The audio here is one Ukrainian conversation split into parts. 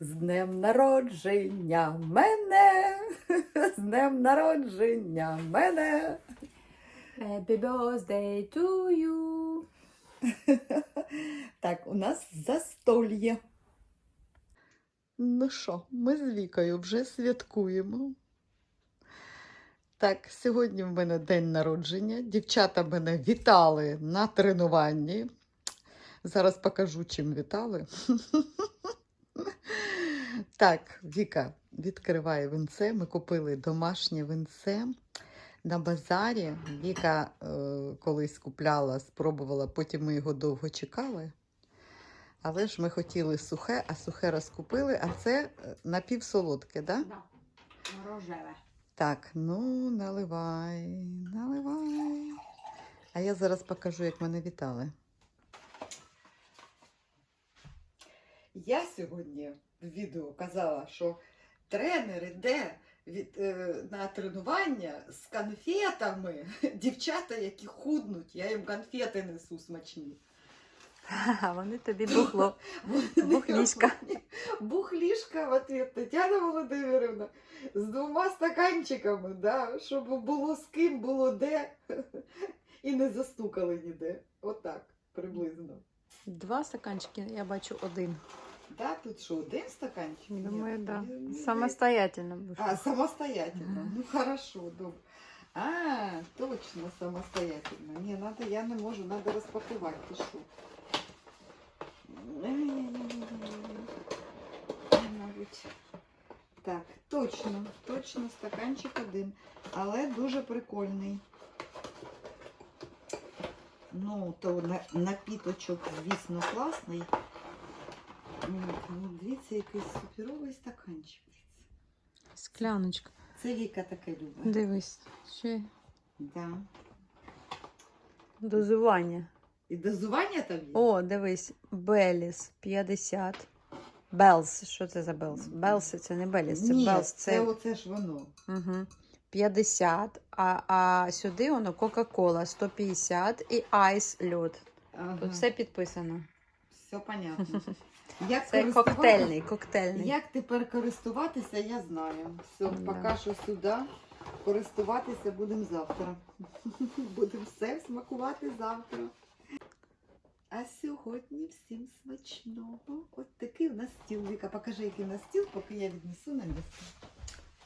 З днем народження мене, з днем народження мене. Happy birthday to you. Так, у нас застольє. Ну що, ми з Вікою вже святкуємо. Так, сьогодні в мене день народження. Дівчата мене вітали на тренуванні. Зараз покажу, чим вітали. Так, Віка відкриває винце. Ми купили домашнє винце на базарі. Віка е, колись купляла, спробувала, потім ми його довго чекали. Але ж ми хотіли сухе, а сухе розкупили, а це е, напівсолодке, да? Да. Рожеве. Так, ну наливай, наливай. А я зараз покажу, як мене вітали. Я сьогодні відео казала, що тренер іде від, е, на тренування з конфетами. Дівчата, які худнуть, я їм конфети несу смачні. А вони тобі бухло. Бухлішка. Бухлішка в ответ Тетяна Володимирівна з двома стаканчиками, да, щоб було з ким, було де. І не застукали ніде. Отак, приблизно. Два стаканчики, я бачу один. Да, тут що, один стаканчик? Думаю, да. ні, ні. Самостоятельно будеш. А, самостоятельно. Ну хорошо, добре. А, точно самостоятельно. Не, надо, я не можу, надо розпакувати. Ти що? Мабуть. Так, точно, точно стаканчик один. Але дуже прикольний. Ну, то на- напіточок, звісно, класний. Ну, дивіться, якийсь суперовий стаканчик. Скляночка. Це Віка таке любить. Дивись. Ще Да. дозування. І дозування там є? О, дивись, Беліс 50. Белс. Що це за Белс? Белс це не Беліс, це Ні, Белс. це... Це оце ж воно. угу. 50, а, а сюди воно Кока-Кола 150 і айс льод. Ага. Тут все підписано. Все понятно. Як Це коктейльний, коктейльний. Як тепер користуватися, я знаю. Все, Да. поки що сюди. Користуватися будемо завтра. Будемо все смакувати завтра. А сьогодні всім смачного. От такий у нас стіл. Віка, покажи, який у нас стіл, поки я віднесу на місце.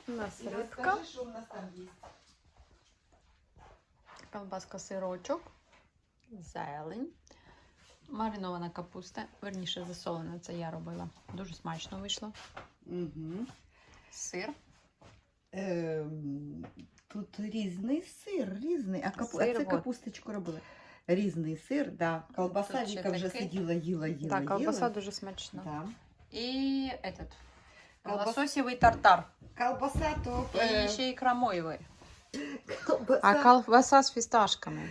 У нас І рибка, розкажи, що у нас там є. колбаска сирочок, зелень, маринована капуста, верніше засолена, це я робила. Дуже смачно вийшло. Угу. Сир. Ем, тут різний сир, різний. А, капу... Сир, а це вот. капусточку робили. Різний сир, да. Колбаса Тут ще Віка вже такий. сиділа, їла, їла. Так, колбаса їла. дуже смачна. Да. І этот, Колбас- лососевий тартар. Колбаса то. І е, ще й крамоєвий. колбаса, А колбаса з фісташками.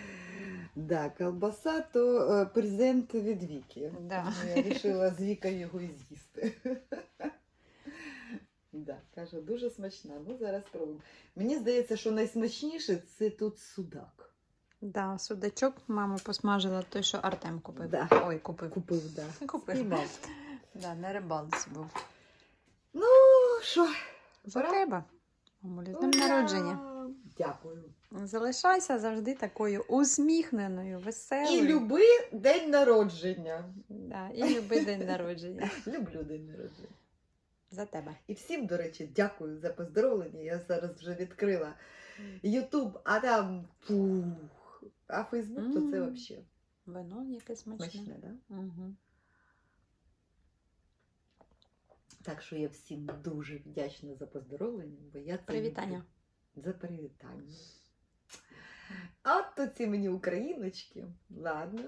Да, колбаса то е, презент від Віки. Да. Я вирішила з Вікою його і з'їсти. Да, каже, дуже смачна. Ну, зараз спробуємо. Мені здається, що найсмачніше це тут судак. Да, судачок мама посмажила той, що Артем купив. Да. Ой, купив. Купив, да. Купив. Спіймав. Да, на рибалці був. Ну, що? За Ура! тебе. Мамулі, з днем Ура! народження. Дякую. Залишайся завжди такою усміхненою, веселою. І люби день народження. Да, і люби день народження. Люблю день народження. За тебе. І всім, до речі, дякую за поздоровлення. Я зараз вже відкрила Ютуб, а там пух. А Фейсбук то це взагалі Вино яке смачне. смачне, да? Угу. Так що я всім дуже вдячна за поздоровлення, бо я це Привітання. За привітання. А от то ці мені україночки. Ладно,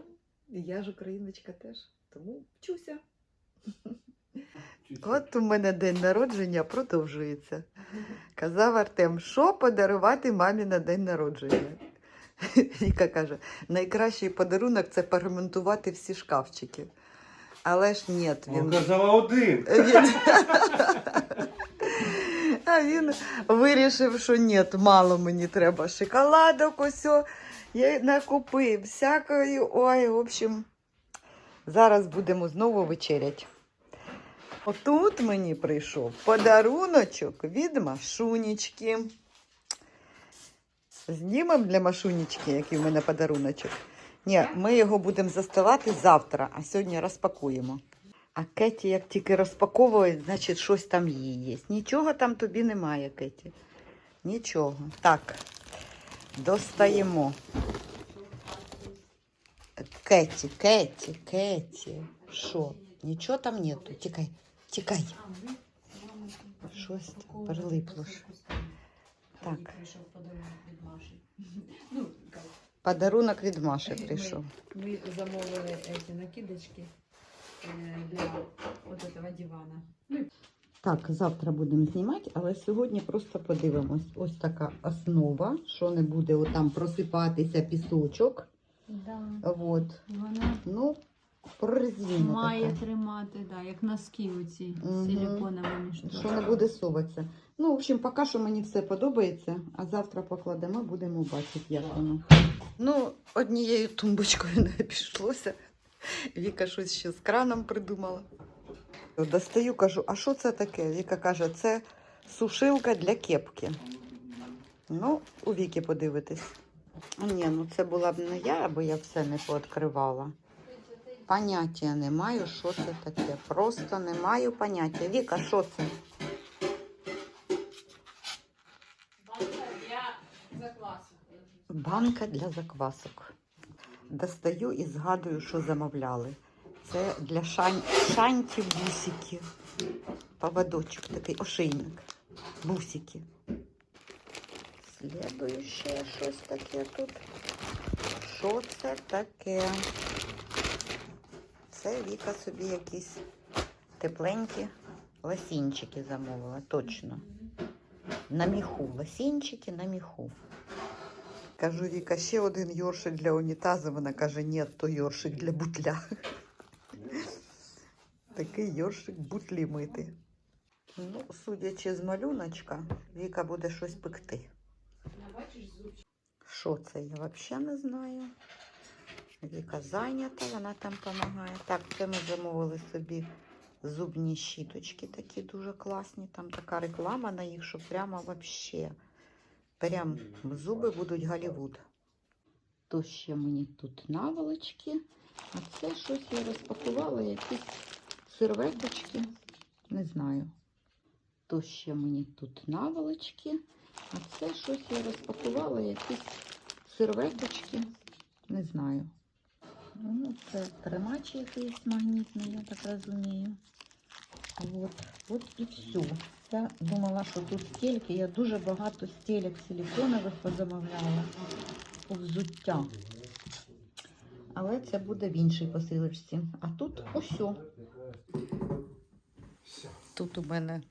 я ж україночка теж, тому вчуся. От у мене день народження продовжується. Казав Артем, що подарувати мамі на день народження. Віка каже, найкращий подарунок це поремонтувати всі шкафчики. Але ж ні, Він він, казала один. він... А він вирішив, що ні, мало мені треба шоколадок, ось я накупив всякої. Ой, в общем, зараз будемо знову вечерять. Отут мені прийшов подаруночок від Машунічки. Знімемо для Машунічки, який в мене подаруночок. Ні, ми його будемо застилати завтра, а сьогодні розпакуємо. А Кеті, як тільки розпаковує, значить щось там її є. Нічого там тобі немає, Кеті. Нічого. Так, достаємо. Кеті, Кеті, Кеті. Що? Нічого там нету. Тікай, тікай. Щось прилипло. Так. Подарунок від Маші. Ну, Подарунок від Маші прийшов. Ми замовили ці накидочки для от этого дивана. Так, завтра будемо знімати, але сьогодні просто подивимось. Ось така основа, що не буде отам просипатися пісочок. Да. От. Вона Ну, прорезинена має така. тримати, да, як носки оці Мгм. силіконовими Що не буде соватися. Ну, в общем, поки що мені все подобається, а завтра покладемо, будемо бачити, як воно. Ну, однією тумбочкою не обійшлося. Віка щось ще з краном придумала. Достаю, кажу, а що це таке? Віка каже, це сушилка для кепки. Ну, у Віки подивитись. Ні, ну це була б не я, аби я все не пооткривала. Поняття не маю, що це таке. Просто не маю поняття. Віка, що це? Я заквасу. Банка для заквасок. Достаю і згадую, що замовляли. Це для шань... шанті бусики. Поводочок такий ошейник. Бусики. Слідуюче щось таке тут. Що це таке? Це Віка собі якісь тепленькі лосінчики замовила, точно. На міху. Лосінчики на міху. Кажу, Віка, ще один йоршик для унітазу. Вона каже, ні, то йоршик для бутля. Такий йоршик бутлі мити. Ну, судячи з малюночка, Віка буде щось пекти. Що це, я взагалі не знаю. Віка зайнята, вона там допомагає. Так, це ми замовили собі зубні щіточки такі дуже класні. Там така реклама на їх, що прямо взагалі. Прям зуби будуть Голлівуд. То ще мені тут наволочки. А це щось я розпакувала, якісь серветочки. Не знаю. То ще мені тут наволочки. А це щось я розпакувала, якісь серветочки. Не знаю. Ну, це тримач якийсь магнітний, я так розумію. От, от і все. Я думала, що тут стільки. Я дуже багато стілек силіконових позамовляла у взуття. Але це буде в іншій посилочці. А тут усьо. Тут у мене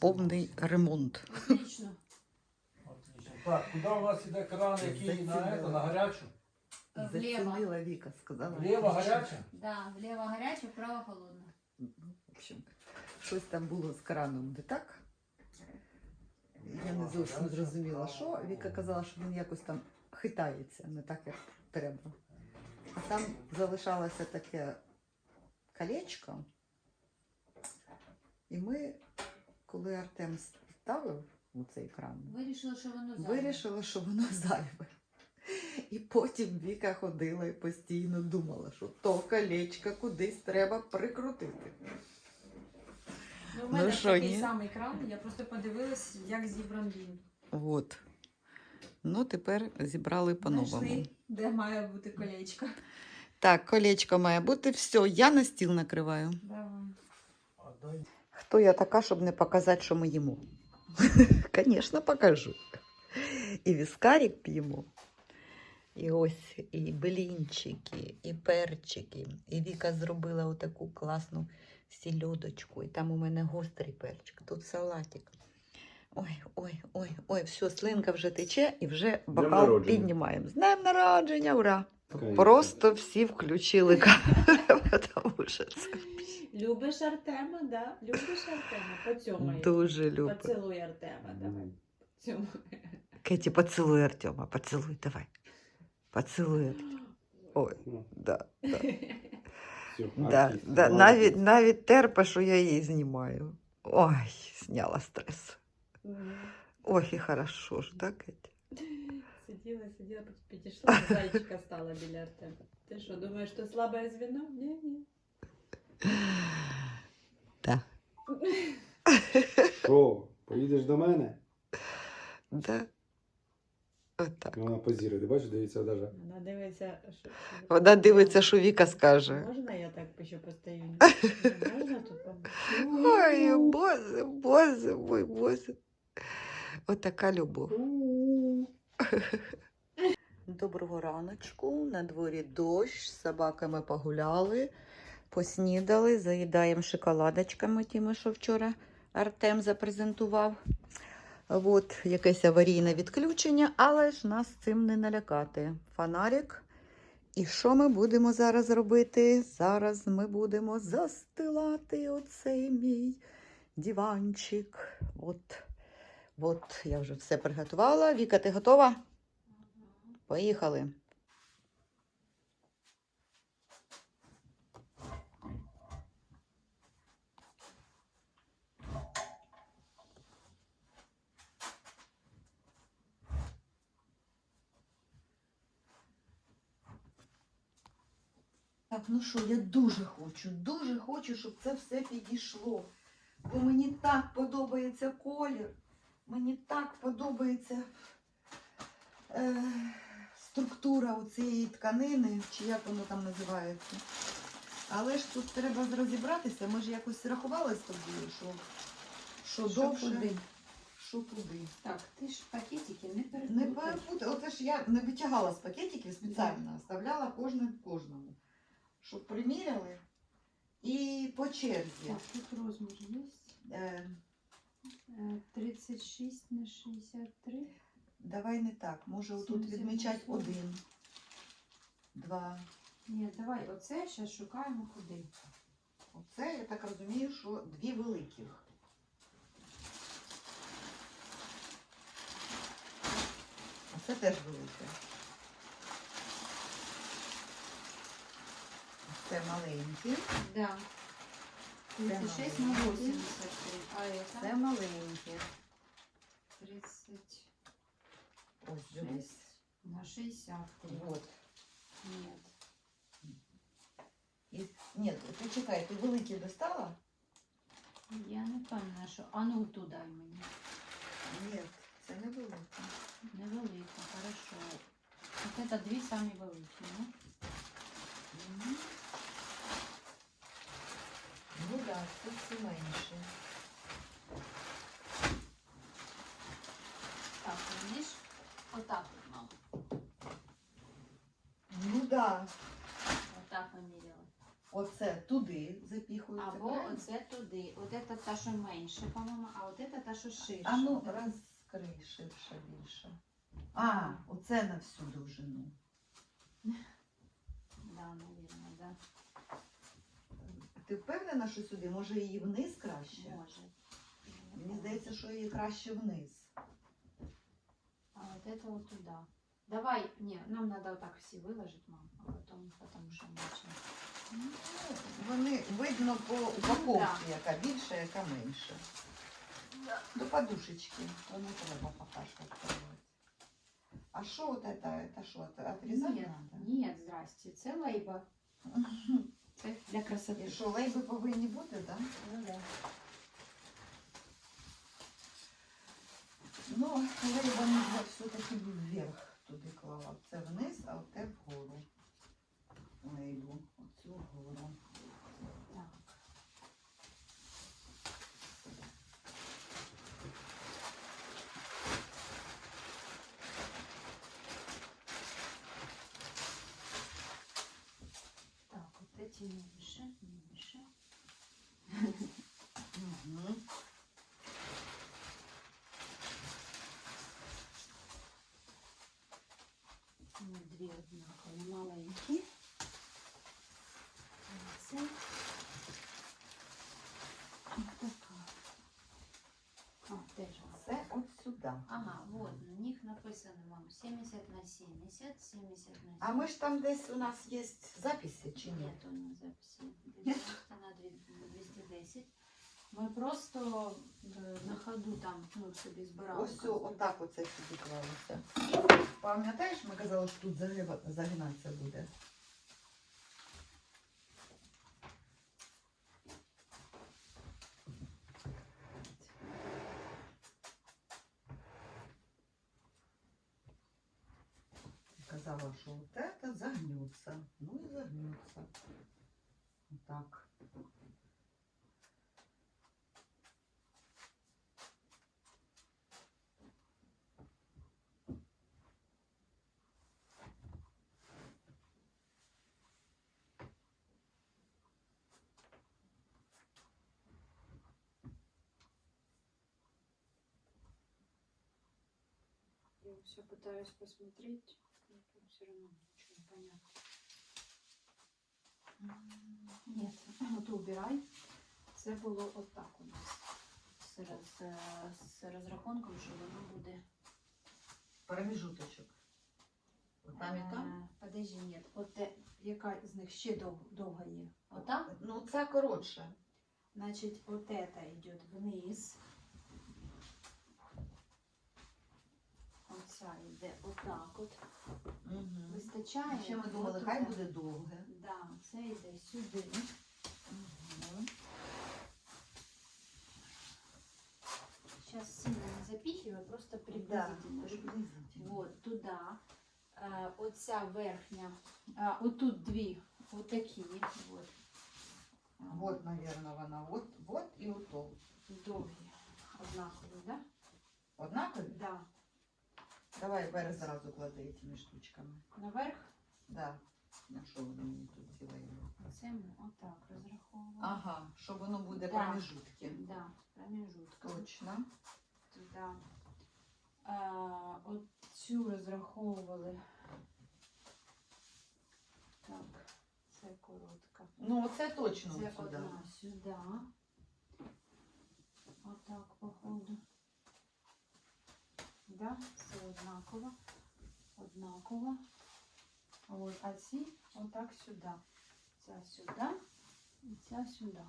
повний ремонт. Отлично. Так, куди у нас іде кран, який на, это, на гарячу? Влево. Віка, сказала. Вліво гаряча? Да, влево гаряче, вправо холодно. Ну, В общем, щось там було з краном не так. Я не зовсім зрозуміла, що. Віка казала, що він якось там хитається, не так, як треба. А там залишалося таке колечко. І ми, коли Артем ставив у цей кран, Вирішила, що воно вирішили, що воно зайве. І потім Віка ходила і постійно думала, що то колечко кудись треба прикрутити. Ну, в Ну, мене що, такий ні? самий кран, я просто подивилась, як зібран він. От. Ну, тепер зібрали по-новому. Знайшли, де має бути колечко. Так, колечко має бути. Все, я на стіл накриваю. Давай. Хто я така, щоб не показати, що ми їмо? Звісно, покажу. І віскарик п'ємо. І ось і блінчики, і перчики. І Віка зробила отаку класну сільодочку. І там у мене гострий перчик, тут салатик. Ой, ой, ой, ой, все, слинка вже тече і вже бокал піднімаємо. З днем народження, ура! Конечно. Просто всі включили камеру, тому що це Любиш Артема, да? Любиш Артема? Поцьомай. дуже любить. Поцілуй Артема, давай. Поцьомай. Кеті, поцілуй Артема, поцілуй, давай. Поцілуй. Артема. Ой, да, да. Все, Да, артист, да, молодець. навіть, навіть терпа, що я її знімаю. Ой, зняла стрес. Ой, і хорошо ж, так? Сиділа, сиділа, потім підійшла, і зайчика стала біля Артема. Ти що, думаєш, що слабе звіно? Ні, ні. Да. Що, поїдеш до мене? Да. Отак. Вона позірує, ти бачиш, дивіться навіть. Вона дивиться, що... Вона дивиться, що Віка скаже. Можна я так ще постою? Можна тут? пом- Ой, боже, боже, мой боже. Отака любов. Доброго раночку. На дворі дощ, з собаками погуляли, поснідали, заїдаємо шоколадочками тими, що вчора Артем запрезентував. От якесь аварійне відключення, але ж нас цим не налякати. Фонарик. І що ми будемо зараз робити? Зараз ми будемо застилати оцей мій диванчик. От, от я вже все приготувала. Віка, ти готова? Поїхали. Так, ну що, я дуже хочу, дуже хочу, щоб це все підійшло. Бо мені так подобається колір, мені так подобається е, структура у цієї тканини, чи як воно там називається. Але ж тут треба розібратися, ми ж якось рахували з тобою, що, що, Що довше, куди? що куди. Так, ти ж пакетики не Не перепутай. перепутай, оце ж я не витягала з пакетиків спеціально, оставляла кожне кожному, щоб приміряли. І по черзі. Так, тут розмір є. Е, Е, 36 на 63. давай не так. Може отут Сімдесят відмічати вісім. один, два. Ні, давай, оце зараз шукаємо куди. Оце, я так розумію, що дві великих. А це теж велике. Це маленькі. Да. 36 на маленький. 83. А это? Це маленькі. 36 Ось дивись. на 63. Вот. Нет. І, ні, ти чекай, ти великі достала? Я не пам'ятаю, що. А ну туди мені. Ні, це не. Невелика, хорошо. Вот это дві самі великі, ну? Мгм. Так, тут все менше. Так, видиш? Отак от, мама. Ну так. Да. Отак ми міряли. Оце туди запіхується. Або правильно? оце туди. От це та, що менше, по-моєму, а от це та, що ширше. А ну розкрий ширше більше. А, оце на всю довжину. Да, наверное, да. Ти впевнена, що сюди? Може її вниз краще? Може. Мені здається, що її краще вниз. А вот это вот туда. Давай, не, нам надо вот так все выложить, мам, а потом, потому что иначе. Ну, Вони видно по упаковці, яка більша, яка менша. До подушечки, то не треба поки що відкривати. А що от це? Це що, це отрізати Нет, треба? нет, здрасте, це лейба. Для красоти. І що, лейби повинні бути, так? Да? Ну, да. Ну, лейба все-таки вверх туди клала. Це вниз, а оте вгору. Лейбу. Оцю вгору. Так. Так, вот эти меньше, меньше. Угу. Две одинаковые, мало Да. Ага, вот, на них написано, мам, 70 на 70, 70 на 70. А ми ж там десь у нас є записи чи ні? Нет, у нас записи 90 на дві- 210. Ми просто е, на ходу там ну, собі збирали. Ось о- отак оце сюди клалося. Пам'ятаєш, ми казали, що тут загиба- загинатися буде. Казала, що вот это загнется. Ну и загнется. Вот так. Я все пытаюсь посмотреть, все равно ничего не понятно. Нет, от убирай. Це було отак у нас. З, роз, з розрахунком, що воно буде. Промежуточок. Вот там і там. Е, Подожди, ні. От те, яка з них ще дов, довга є? Ота? Ну, це коротше. Значить, от это йде вниз. Оця йде отак от. Угу. Вистачає. Ще ми думали, от хай буде довге. Да, це йде сюди. Угу. Сейчас сильно не запихиваю, просто приблизительно. щоб- Вот, туди. Е, оця верхня. А, отут дві. Отакі. От. Вот, наверное, вона. Вот, вот і ото. Довгі. Однакові, да? Однакові? Да. Давай бери зразу клади цими штучками. Наверх. Да. На що воно мені тут ділає? Це ми отак розраховуємо. Ага, що воно буде Да. промежутки. Да, промежутка. Точно. Туди. А, от цю розраховували. Так, це коротка. Ну, оце точно Це сюди. одна сюди. Отак, походу. Да, це однаково. Однаково. От, а ці отак сюди. Ця сюди і ця сюди.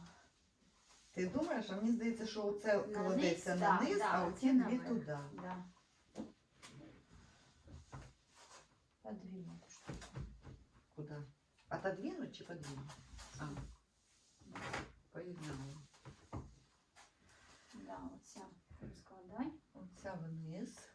Ти думаєш, а мені здається, що оце На кладеться низ, на да, низ, да, а оці оці дві наверх. туди. Да. Подвинуть штуку. Куди? Отодвинуть чи подвинуть? А. Поєднали. Да, оця розкладай. Оця вниз.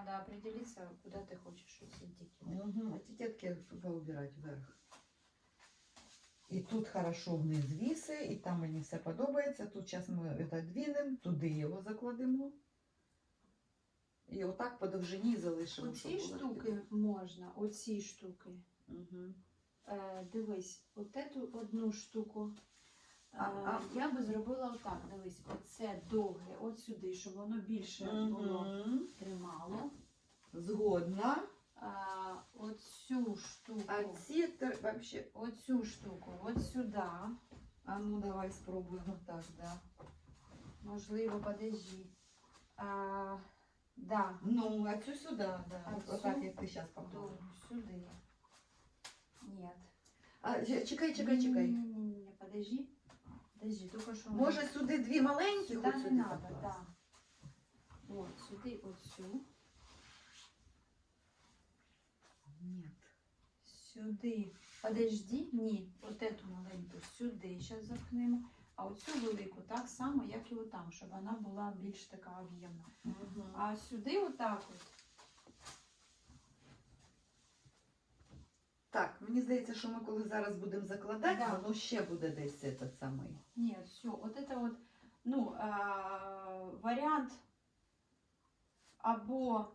надо определиться, куда ты хочешь эти дики. Угу. Етикетки поубирать вверх. І тут хорошо вниз віси, і там мені все подобається. Тут зараз ми це двінемо, туди його закладемо. І отак по довжині залишимо. Оці штуки можна, оці штуки. Угу. Е, дивись, от эту одну штуку. Е, А- а- Я би зробила отак. Дивись, оце довге, от сюди, щоб воно більше було тримало. Згодна. А, оцю штуку, А ці тр- вообще. оцю штуку, от сюди. А ну давай спробуємо так, да. Можливо, подожди. А, да, Ну, а цю сюди, да. А От- цю? Отак, як ти зараз довгу сюди. Нет. А, ч- чекай, чекай, чекай. Не-не-не, подожди. Подожди, только что... Може сюди дві маленькі, Сюда хоч не сюди покласти? да. Вот, сюди, от сю. Ні. Сюди. Подожди, ні. От эту маленьку сюди зараз запхнемо. А оцю велику так само, як і отам, щоб вона була більш така об'ємна. Угу. А сюди отак от. Так, мені здається, що ми коли зараз будемо закладати, Да. воно ще буде десь цей самий. Ні, все, от це от, ну, а, варіант або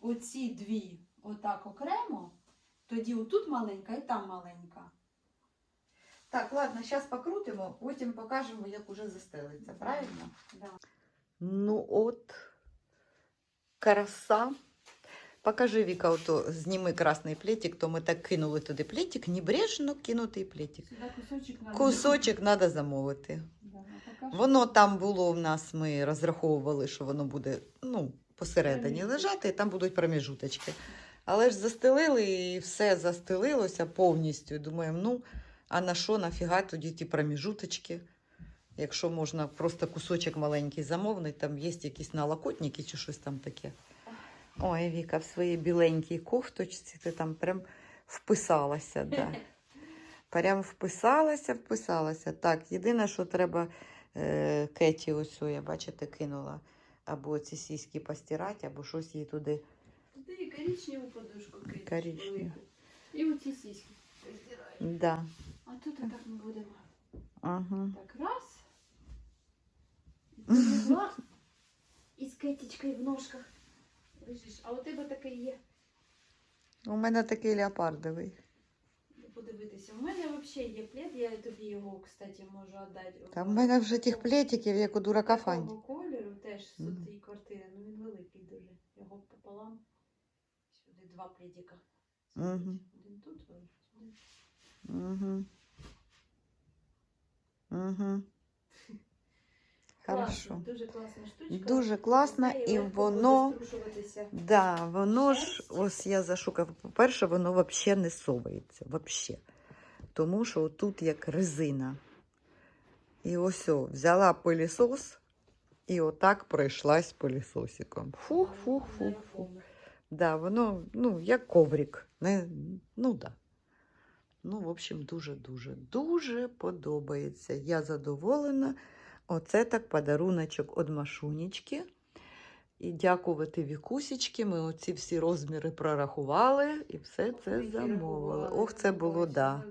оці дві отак окремо, тоді отут маленька і там маленька. Так, ладно, зараз покрутимо, потім покажемо, як уже застелиться, правильно? Да. Ну от, краса. Покажи, Віка, ото зніми красний плетик, то ми так кинули туди плетик, небрежно кинутий плетик. Кусочок треба замовити. Воно там було в нас, ми розраховували, що воно буде ну, посередині лежати, і там будуть проміжуточки. Але ж застелили і все застелилося повністю. Думаємо, ну, а на що нафіга тоді ті проміжуточки? Якщо можна просто кусочок маленький замовний, там є якісь налокотники чи щось там таке. Ой, Віка, в своїй біленькій кофточці ти там прям вписалася. Да. Прям вписалася, вписалася. Так, єдине, що треба е, Кеті, ось, я бачите, кинула. Або ці сіськи постирати, або щось їй туди. Туди і коричневу подушку. Коричневу. І оці сіськи роздираєш. Да. А тут так ми будемо. Ага. Так, раз. Два. І з кетічкою в ножках лежиш. А у тебе таке є. У мене такий леопардовий. Подивитися. У мене взагалі є плед, я тобі його, кстати, можу віддати. Та в мене вже тих плетиків, як у дурака Фані. Такого кольору теж з Мгм. цієї квартири. Ну він великий дуже. Його пополам. Сюди два пледика. Мгм. Один тут, один сюди. Угу. Угу. Хорошо. Дуже класна штучка. Дуже класна, і воно- Да, воно ж, ось я зашукав, по-перше, воно взагалі не совається. Вообще. Тому що тут як резина. І ось о, взяла пилісос і отак пройшлась пилісосиком. Фух, фух, фух, фух. Да, воно, ну, як коврик. Не, ну, да. Ну, в общем, дуже-дуже, дуже подобається. Я задоволена. Оце так подаруночок від Машунечки. І дякувати Вікусічки. Ми оці всі розміри прорахували і все це замовили. Ох, це було, да.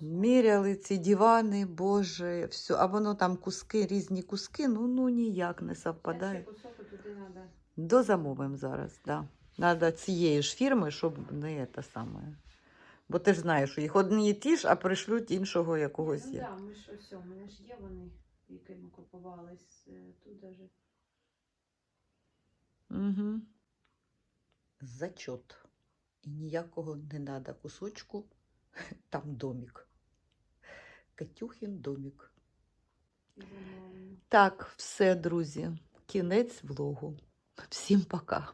Міряли ці дивани, боже, все. А воно там куски, різні куски, ну, ну ніяк не совпадає. Дозамовимо зараз, да. Надо цієї ж фірми, щоб не те саме. Бо ти ж знаєш, що їх одні і ті ж, а пришлють іншого якогось Ну є. да, ми ж ось, у мене ж є вони, які ми купували е, тут даже. Угу. Зачот. І ніякого не треба кусочку. Там домик. Катюхін домик. Так, все, друзі. Кінець влогу. Всім пока.